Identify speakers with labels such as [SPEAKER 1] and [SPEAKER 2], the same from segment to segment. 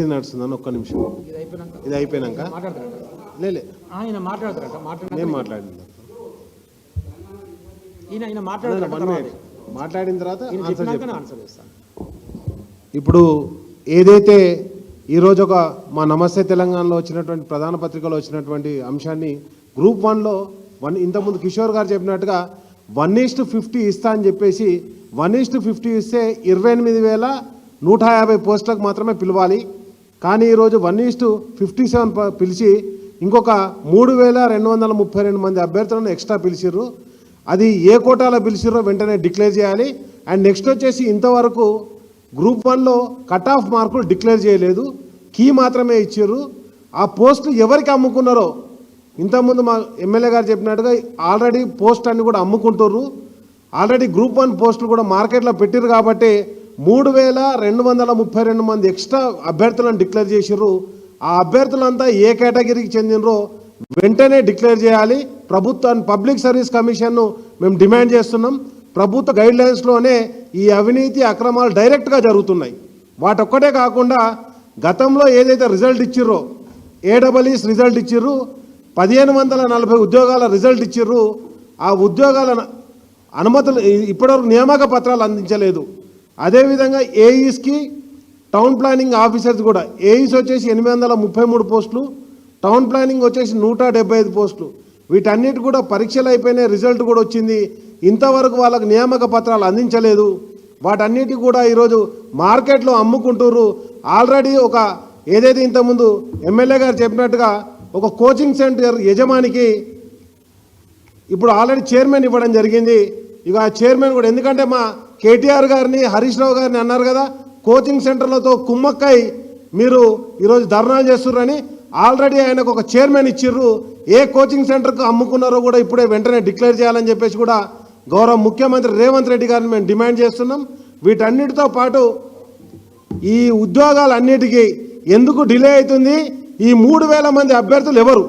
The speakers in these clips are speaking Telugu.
[SPEAKER 1] ప్రొసీజర్ నడుస్తుందని ఒక్క నిమిషం.
[SPEAKER 2] ఇది అయిపోయినాక
[SPEAKER 1] లేలే
[SPEAKER 2] ఆయన మాట్లాడతారట
[SPEAKER 1] నేను
[SPEAKER 2] ఈయన
[SPEAKER 1] మినిట్ మాట్లాడిన తర్వాత ఆన్సర్ ఇప్పుడు ఏదైతే ఈరోజు ఒక మా నమస్తే తెలంగాణలో వచ్చినటువంటి ప్రధాన పత్రికలో వచ్చినటువంటి అంశాన్ని గ్రూప్ వన్లో వన్ ఇంతకుముందు కిషోర్ గారు చెప్పినట్టుగా వన్ ఈస్ట్ ఫిఫ్టీ ఇస్తా అని చెప్పేసి వన్ ఈస్ట్ ఫిఫ్టీ ఇస్తే ఇరవై ఎనిమిది వేల నూట యాభై పోస్టులకు మాత్రమే పిలవాలి. కానీ ఈరోజు వన్ ఈస్ట్ ఫిఫ్టీ సెవెన్ పిలిచి ఇంకొక మూడు వేల రెండు వందల ముప్పై రెండు మంది అభ్యర్థులను ఎక్స్ట్రా పిలిచిర్రు. అది ఏ కోటాలో పిలిచిర్రో వెంటనే డిక్లేర్ చేయాలి. అండ్ నెక్స్ట్ వచ్చేసి ఇంతవరకు గ్రూప్ వన్లో కట్ ఆఫ్ మార్కులు డిక్లేర్ చేయలేదు. కీ మాత్రమే ఇచ్చారు ఆ పోస్టులు ఎవరికి అమ్ముకున్నారో ఇంతకుముందు మా ఎమ్మెల్యే గారు చెప్పినట్టుగా ఆల్రెడీ పోస్ట్ అన్ని కూడా అమ్ముకుంటుర్రు. ఆల్రెడీ గ్రూప్ వన్ పోస్టులు కూడా మార్కెట్లో పెట్టిరు కాబట్టి మూడు వేల రెండు వందల ముప్పై రెండు మంది ఎక్స్ట్రా అభ్యర్థులను డిక్లేర్ చేసిర్రు. ఆ అభ్యర్థులంతా ఏ కేటగిరీకి చెందినరో వెంటనే డిక్లేర్ చేయాలి. ప్రభుత్వాన్ని పబ్లిక్ సర్వీస్ కమిషన్ను మేము డిమాండ్ చేస్తున్నాం. ప్రభుత్వ గైడ్ లైన్స్లోనే ఈ అవినీతి అక్రమాలు డైరెక్ట్గా జరుగుతున్నాయి. వాటొక్కటే కాకుండా గతంలో ఏదైతే రిజల్ట్ ఇచ్చిర్రో ఏడబ్ల్యూఎస్ రిజల్ట్ ఇచ్చిర్రు పదిహేను వందల నలభై ఉద్యోగాల రిజల్ట్ ఇచ్చిర్రు ఆ ఉద్యోగాల అనుమతులు ఇప్పటివరకు నియామక పత్రాలు అందించలేదు. అదేవిధంగా ఏఈస్కి టౌన్ ప్లానింగ్ ఆఫీసర్స్ కూడా ఏఈస్ వచ్చేసి ఎనిమిది వందల ముప్పై మూడు పోస్టులు టౌన్ ప్లానింగ్ వచ్చేసి నూట డెబ్బై ఐదు పోస్టులు. వీటన్నిటి కూడా పరీక్షలు అయిపోయినాయి రిజల్ట్ కూడా వచ్చింది. ఇంతవరకు వాళ్ళకు నియామక పత్రాలు అందించలేదు. వాటన్నిటి కూడా ఈరోజు మార్కెట్లో అమ్ముకుంటున్నారు ఆల్రెడీ ఒక ఏదైతే ఇంతకుముందు ఎమ్మెల్యే గారు చెప్పినట్టుగా ఒక కోచింగ్ సెంటర్ యజమానికి ఇప్పుడు ఆల్రెడీ చైర్మన్ ఇవ్వడం జరిగింది. ఇక ఆ చైర్మన్ కూడా ఎందుకంటే మా కేటీఆర్ గారిని హరీష్ రావు గారిని అన్నారు కదా కోచింగ్ సెంటర్లతో కుమ్మక్కై మీరు ఈరోజు ధర్నాలు చేస్తున్నారని ఆల్రెడీ ఆయనకు ఒక చైర్మన్ ఇచ్చిర్రు. ఏ కోచింగ్ సెంటర్కు అమ్ముకున్నారో కూడా ఇప్పుడే వెంటనే డిక్లేర్ చేయాలని చెప్పేసి కూడా గౌరవ ముఖ్యమంత్రి రేవంత్ రెడ్డి గారిని మేము డిమాండ్ చేస్తున్నాం. వీటన్నిటితో పాటు ఈ ఉద్యోగాలన్నిటికీ ఎందుకు డిలే అవుతుంది? ఈ మూడు వేల మంది అభ్యర్థులు ఎవరు?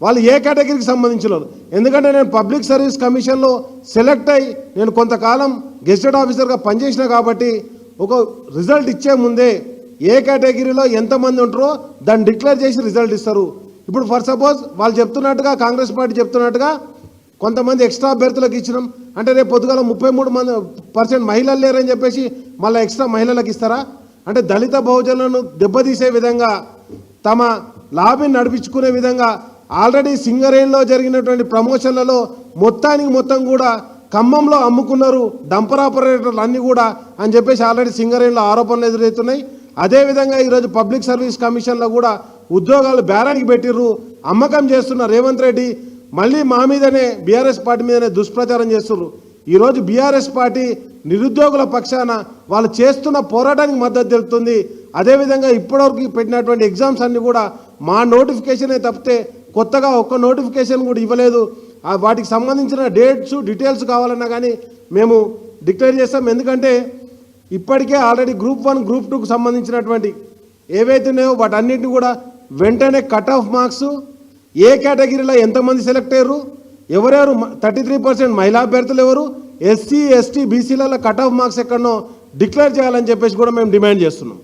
[SPEAKER 1] వాళ్ళు ఏ కేటగిరీకి సంబంధించిన వాళ్ళు ఎందుకంటే నేను పబ్లిక్ సర్వీస్ కమిషన్లో సెలెక్ట్ అయ్యి నేను కొంతకాలం గెస్టెడ్ ఆఫీసర్గా పనిచేసిన కాబట్టి ఒక రిజల్ట్ ఇచ్చే ముందే ఏ కేటగిరీలో ఎంతమంది ఉంటారో దాన్ని డిక్లేర్ చేసి రిజల్ట్ ఇస్తారు. ఇప్పుడు ఫర్ సపోజ్ వాళ్ళు చెప్తున్నట్టుగా కాంగ్రెస్ పార్టీ చెప్తున్నట్టుగా కొంతమంది ఎక్స్ట్రా అభ్యర్థులకు ఇచ్చినాం. అంటే రేపు పొద్దుగల ముప్పై మూడు మంది పర్సెంట్ మహిళలు లేరని చెప్పేసి మళ్ళీ ఎక్స్ట్రా మహిళలకు ఇస్తారా? అంటే దళిత బహుజనులను దెబ్బతీసే విధంగా తమ లాబీని నడిపించుకునే విధంగా ఆల్రెడీ సింగరేణిలో జరిగినటువంటి ప్రమోషన్లలో మొత్తానికి మొత్తం కూడా ఖమ్మంలో అమ్ముకున్నారు డంపర్ ఆపరేటర్లు అన్నీ కూడా అని చెప్పేసి ఆల్రెడీ సింగరేణిలో ఆరోపణలు ఎదురవుతున్నాయి. అదేవిధంగా ఈరోజు పబ్లిక్ సర్వీస్ కమిషన్లో కూడా ఉద్యోగాలు బేరానికి పెట్టిర్రు అమ్మకం చేస్తున్న రేవంత్ రెడ్డి మళ్ళీ మా మీదనే బీఆర్ఎస్ పార్టీ మీదనే దుష్ప్రచారం చేస్తున్నారు ఈరోజు బీఆర్ఎస్ పార్టీ నిరుద్యోగుల పక్షాన వాళ్ళు చేస్తున్న పోరాటానికి మద్దతు తెలుపుతుంది. అదేవిధంగా ఇప్పటివరకు పెట్టినటువంటి ఎగ్జామ్స్ అన్నీ కూడా మా నోటిఫికేషనే తప్పితే కొత్తగా ఒక్క నోటిఫికేషన్ కూడా ఇవ్వలేదు. ఆ వాటికి సంబంధించిన డేట్స్ డీటెయిల్స్ కావాలన్నా కానీ మేము డిక్లేర్ చేస్తాం. ఎందుకంటే ఇప్పటికే ఆల్రెడీ గ్రూప్ వన్ గ్రూప్ టూకు సంబంధించినటువంటి ఏవైతే ఉన్నాయో వాటన్నిటిని కూడా వెంటనే కట్ ఆఫ్ మార్క్స్. ఏ కేటగిరీలో ఎంతమంది సెలెక్ట్ అయ్యారు? ఎవరెవరు? థర్టీ త్రీ పర్సెంట్ మహిళా అభ్యర్థులు ఎవరు? ఎస్సీ ఎస్టీ బీసీలలో కట్ ఆఫ్ మార్క్స్ ఎక్కడనో డిక్లేర్ చేయాలని చెప్పేసి కూడా మేము డిమాండ్ చేస్తున్నాం.